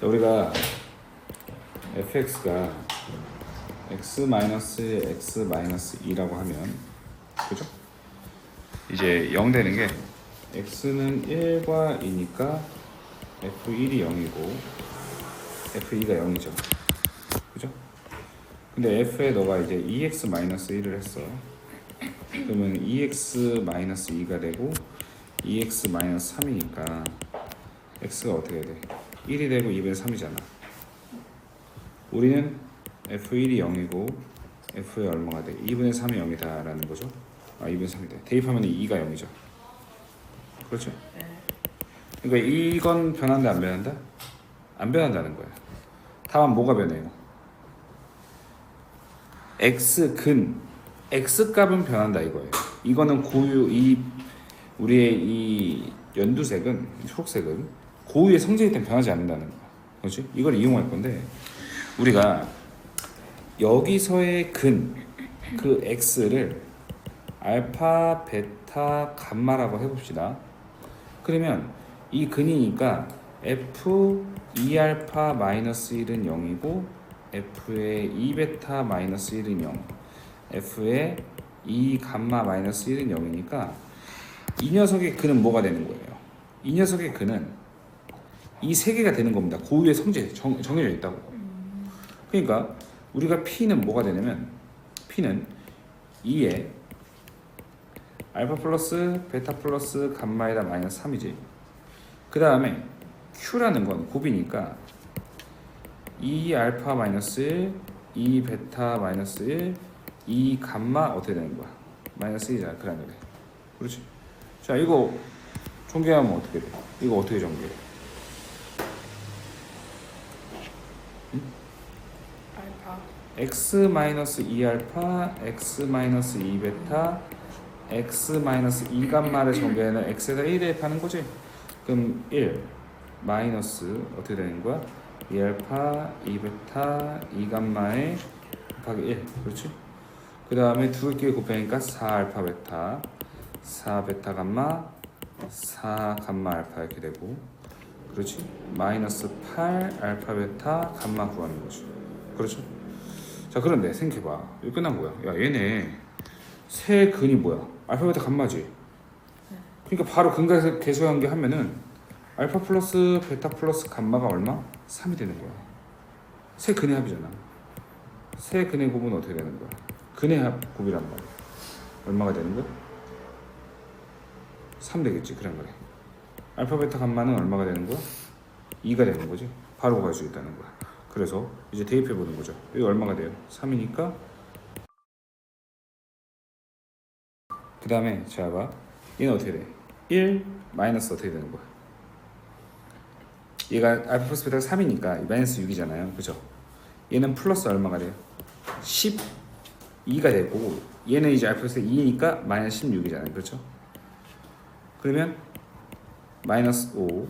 자, 우리가 fx가 x 마이너스 x 마이너스 2라고 하면 그죠? 이제 0 되는 게 x는 1과 2니까 f1이 0이고 f2가 0이죠. 그죠? 근데 f에 너가 이제 2x 마이너스 1을 했어. 그러면 2x 마이너스 2가 되고 2x 마이너스 3이니까 x가 어떻게 돼? 1이 되고 2분의 3이잖아. 우리는 f1이 0이고 f에 얼마가 돼? 2분의 3이 0이다라는 거죠. 아 2분의 3이 돼. 대입하면 2가 0이죠. 그렇죠? 그러니까 이건 변한다 안 변한다? 안 변한다는 거야. 다만 뭐가 변해요? x 근 x 값은 변한다 이거예요. 이거는 고유 이 우리의 이 연두색은 초록색은 고유의 성질이 때문에 변하지 않는다는 거야. 그렇지? 이걸 이용할 건데 우리가 여기서의 근 그 x를 알파, 베타, 감마라고 해봅시다. 그러면 이 근이니까 f 2알파 마이너스 1은 0이고 f의 2베타 마이너스 1은 0 f의 2 감마 마이너스 1은 0이니까 이 녀석의 근은 뭐가 되는 거예요? 이 녀석의 근은 이 세 개가 되는 겁니다. 고유의 성질 정, 정해져 있다고. 그러니까 우리가 P는 뭐가 되냐면 P는 2에 알파 플러스 베타 플러스 감마에다 마이너스 3이지. 그 다음에 Q라는 건 곱이니까 2 알파 마이너스 1, 2 베타 마이너스 1, 2 감마 어떻게 되는 거야? 마이너스 1이잖아. 그런 거래. 그렇지? 자 이거 전개하면 어떻게 돼? 이거 어떻게 전개해? 알파 x 마이너스 2 알파, x 마이너스 2 베타, x 마이너스 2 감마를 전개하는 x에다 1 대입하는 거지. 그럼 1 마이너스 어떻게 되는 거야? 2 알파, 2 베타, 2 감마에 곱하기 1. 그렇지? 그 다음에 두개 곱하니까 4 알파 베타, 4 베타 감마, 4 감마 알파 이렇게 되고 그렇지? 마이너스 8 알파 베타 감마 구하는 거지. 그렇죠? 자 그런데 생각해봐 이거 끝난 거야 야 얘네 세 근이 뭐야 알파 베타 감마지 그러니까 바로 근과 계수한 게 하면은 알파 플러스 베타 플러스 감마가 얼마? 3이 되는 거야 세 근의 합이잖아 세 근의 곱은 어떻게 되는 거야 근의 합 곱이란 말이야 얼마가 되는 거야? 3 되겠지 그런 거래 알파 베타 감마는 얼마가 되는 거야? 2가 되는 거지 바로 구할 수 있다는 거야 그래서 이제 대입해 보는 거죠. 이게 얼마가 돼요? 3이니까 그 다음에 자 봐. 얘는 어떻게 돼? 1 마이너스 어떻게 되는 거야? 얘가 알파 플러스 베타가 3이니까 마이너스 6이잖아요. 그죠? 얘는 플러스 얼마가 돼요? 12가 되고 얘는 이제 알파 플러스 2니까 마이너스 16이잖아요. 그렇죠? 그러면 마이너스 5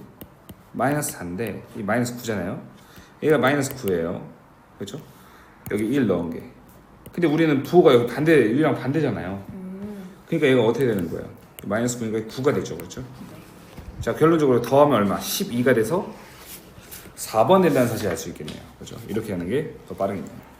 마이너스 4인데 이 마이너스 9잖아요. 얘가 마이너스 9예요. 그렇죠? 여기 1 넣은 게. 근데 우리는 부호가 여기 반대, 유랑 반대잖아요. 그러니까 얘가 어떻게 되는 거예요? 마이너스 9니까 9가 되죠. 그렇죠? 자, 결론적으로 더하면 얼마? 12가 돼서 4번 된다는 사실을 알수 있겠네요. 그렇죠? 이렇게 하는 게 더 빠르겠네요.